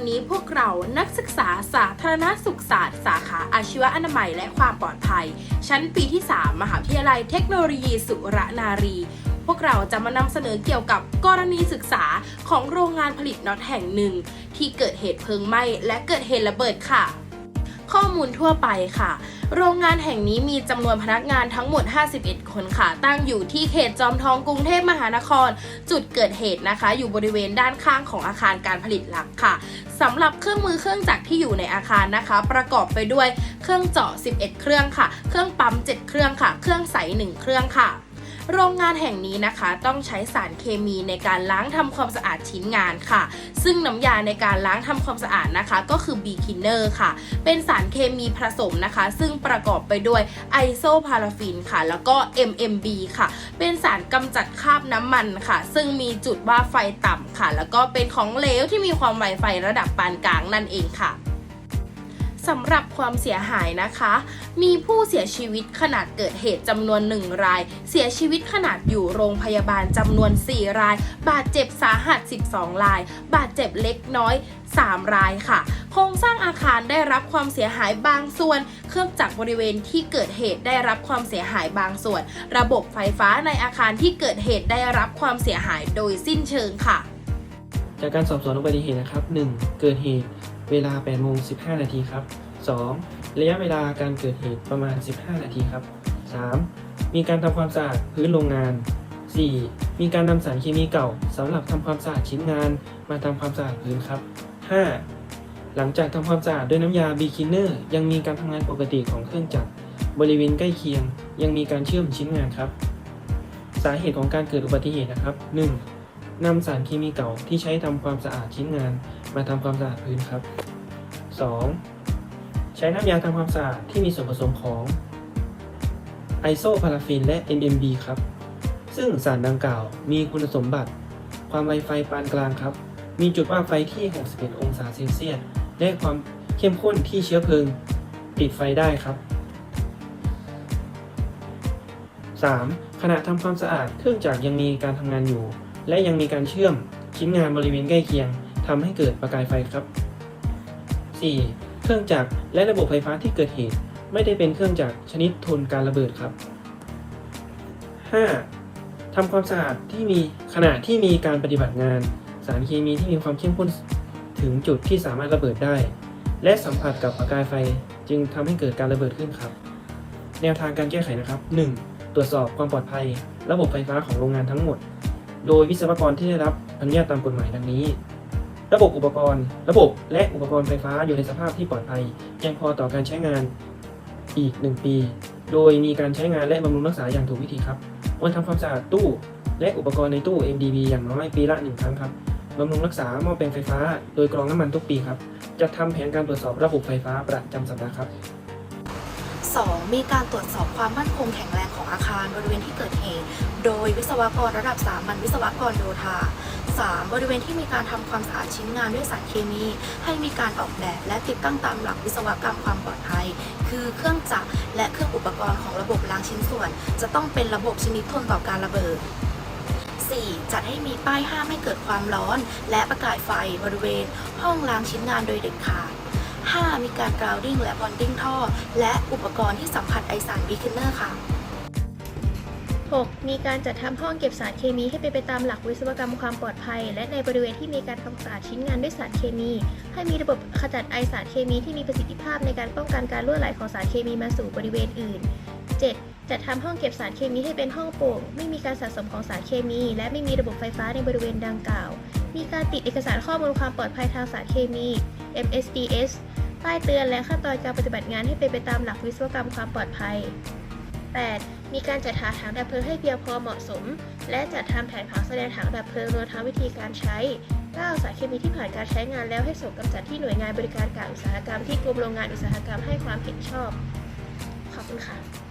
วันนี้พวกเรานักศึกษาสาธารณสุขศาสตร์สาขาอาชีวอนามัยและความปลอดภัย ชั้นปีที่ 3 มหาวิทยาลัยเทคโนโลยีสุรนารี พวกเราจะมานำเสนอเกี่ยวกับกรณีศึกษาของโรงงานผลิตน็อตแห่งหนึ่ง ที่เกิดเหตุเพลิงไหม้และเกิดเหตุระเบิดค่ะ ข้อมูลทั่วไปค่ะ โรงงานแห่งนี้มีจำนวนพนักงานทั้งหมด 51 คนค่ะ ตั้งอยู่ที่เขตจอมทองกรุงเทพมหานคร จุดเกิดเหตุนะคะ อยู่บริเวณด้านข้างของอาคารการผลิตหลักค่ะสำหรับเครื่องมือเครื่องจักรที่อยู่ในอาคารนะคะ ประกอบไปด้วยเครื่องเจาะ 11 เครื่องค่ะ เครื่องปั๊ม 7 เครื่องค่ะ เครื่องใส 1 เครื่องค่ะ โรงงานแห่งนี้นะคะต้องใช้สารเคมีในการล้างทำความสะอาดชิ้นงานค่ะ ซึ่งน้ำยาในการล้างทำความสะอาดนะคะ ก็คือ b ีคินเนอร์ค่ะ เป็นสารเคมีผสมนะคะ ซึ่งประกอบไปด้วยไอโซพาราฟินค่ะ แล้วก็ MMB ค่ะ เป็นสารกำจัดคราบน้ำมันค่ะ ซึ่งมีจุดว่าไฟต่ำค่ะ แล้วก็เป็นของเหลวที่มีความไวไฟระดับปานกลางนั่นเองค่ะ สำหรับความเสียหายนะคะ มีผู้เสียชีวิตขนาดเกิดเหตุจำนวน 1 ราย เสียชีวิตขนาดอยู่โรงพยาบาลจำนวน 4 ราย บาดเจ็บสาหัส 12 ราย บาดเจ็บเล็กน้อย 3 รายค่ะ โครงสร้างอาคารได้รับความเสียหายบางส่วน เครื่องจักรบริเวณที่เกิดเหตุได้รับความเสียหายบางส่วน ระบบไฟฟ้าในอาคารที่เกิดเหตุได้รับความเสียหายโดยสิ้นเชิงค่ะ จากการสอบสวนอุบัติเหตุนะครับ 1. เกิดเหตุ เวลา8โมง15 นาทีครับ 2. ระยะเวลาการเกิดเหตุประมาณ 15 นาทีครับ 3. มีการทำความสะอาดพื้นโรงงาน 4. มีการนำสารเคมีเก่าสำหรับทำความสะอาดชิ้นงาน มาทำความสะอาดพื้นครับ 5. หลังจากทำความสะอาดด้วยน้ำยาบีคินเนอร์ยังมีการทำงานปกติของเครื่องจักรบริเวณใกล้เคียง ยังมีการเชื่อมชิ้นงานครับ สาเหตุของการเกิดอุบัติเหตุนะครับ 1. นำสารเคมีเก่าที่ใช้ทำความสะอาดชิ้นงาน มาทำความสะอาดพื้นครับ 2. ใช้น้ำยาทำความสะอาดที่มีส่วนผสมของไอโซพาราฟินและ NMB ครับ ซึ่งสารดังกล่าวมีคุณสมบัติ ความไวไฟปานกลางครับ มีจุดว่าไฟที่ 61 องศาเซลเซียส และความเข้มข้นที่เชื้อเพลิงติดไฟได้ครับ 3. ขณะทำความสะอาดเครื่องจักรยังมีการทำงานอยู่ และยังมีการเชื่อมชิ้นงานบริเวณใกล้เคียง ทำให้เกิดประกายไฟครับ 4. เครื่องจักรและระบบไฟฟ้าที่เกิดเหตุ ไม่ได้เป็นเครื่องจักรชนิดทนการระเบิดครับ 5. ทำความสะอาดที่มีขณะที่มีการปฏิบัติงาน สารเคมีที่มีความเข้มข้นถึงจุดที่สามารถระเบิดได้ และสัมผัสกับประกายไฟจึงทำให้เกิดการระเบิดขึ้นครับ แนวทางการแก้ไขนะครับ 1. ตรวจสอบความปลอดภัย ระบบไฟฟ้าของโรงงานทั้งหมด โดยวิศวกรที่ได้รับอนุญาตตามกฎหมายดังนี้ ระบบอุปกรณ์ ระบบและอุปกรณ์ไฟฟ้าอยู่ในสภาพที่ปลอดภัยเพียงพอต่อการใช้งานอีก 1 ปี โดยมีการใช้งานและบำรุงรักษาอย่างถูกวิธีครับควรทำความสะอาดตู้ และอุปกรณ์ในตู้ MDB อย่างน้อยปีละ 1 ครั้งครับบำรุงรักษาหม้อแปลงไฟฟ้า โดยกรองน้ำมันทุกปีครับ จะทำแผนการตรวจสอบระบบไฟฟ้าประจำสัปดาห์ครับ 2. มีการตรวจสอบความมั่นคงแข็งแรงของอาคารบริเวณที่เกิดเหตุ โดยวิศวกรระดับสามัญวิศวกรโยธา 3. บริเวณที่มีการทำความสะอาดชิ้นงานด้วยสารเคมี ให้มีการออกแบบและติดตั้งตามหลักวิศวกรรมความปลอดภัย คือเครื่องจักรและเครื่องอุปกรณ์ของระบบล้างชิ้นส่วน จะต้องเป็นระบบชนิดทนต่อการระเบิด 4. จัดให้มีป้ายห้ามให้เกิดความร้อน และประกายไฟบริเวณ ห้องล้างชิ้นงานโดยเด็ดขาด 5. มีการกราวดิ้งและบอนดิ้งท่อ และอุปกรณ์ที่สัมผัสไอสารบีคินเนอร์ค่ะ 6. มีการจัดทำห้องเก็บสารเคมีให้เป็นไปตามหลักวิศวกรรมความปลอดภัย และในบริเวณที่มีการทำสะอาดชิ้นงานด้วยสารเคมี ให้มีระบบขจัดไอสารเคมีที่มีประสิทธิภาพในการป้องกันการรั่วไหลของสารเคมีมาสู่บริเวณอื่น 7. จัดทำห้องเก็บสารเคมีให้เป็นห้องโปร่งไม่มีการสะสมของสารเคมี และไม่มีระบบไฟฟ้าในบริเวณดังกล่าว มีการติดเอกสารข้อมูลความปลอดภัยทางสารเคมี MSDS ป้ายเตือนและขั้นตอนการปฏิบัติงานให้เป็นไปตามหลักวิศวกรรมความปลอดภัย 8. มีการจัดหาถังดับเพลิงให้เพียงพอเหมาะสม และจัดทำแผนผังแสดงถังดับเพลิงรวมทั้งวิธีการใช้ 9. สารเคมีที่ผ่านการใช้งานแล้วให้ส่งกำจัดที่หน่วยงานบริการการอุตสาหกรรมที่กรมโรงงานอุตสาหกรรมให้ความเห็นชอบ ขอบคุณค่ะ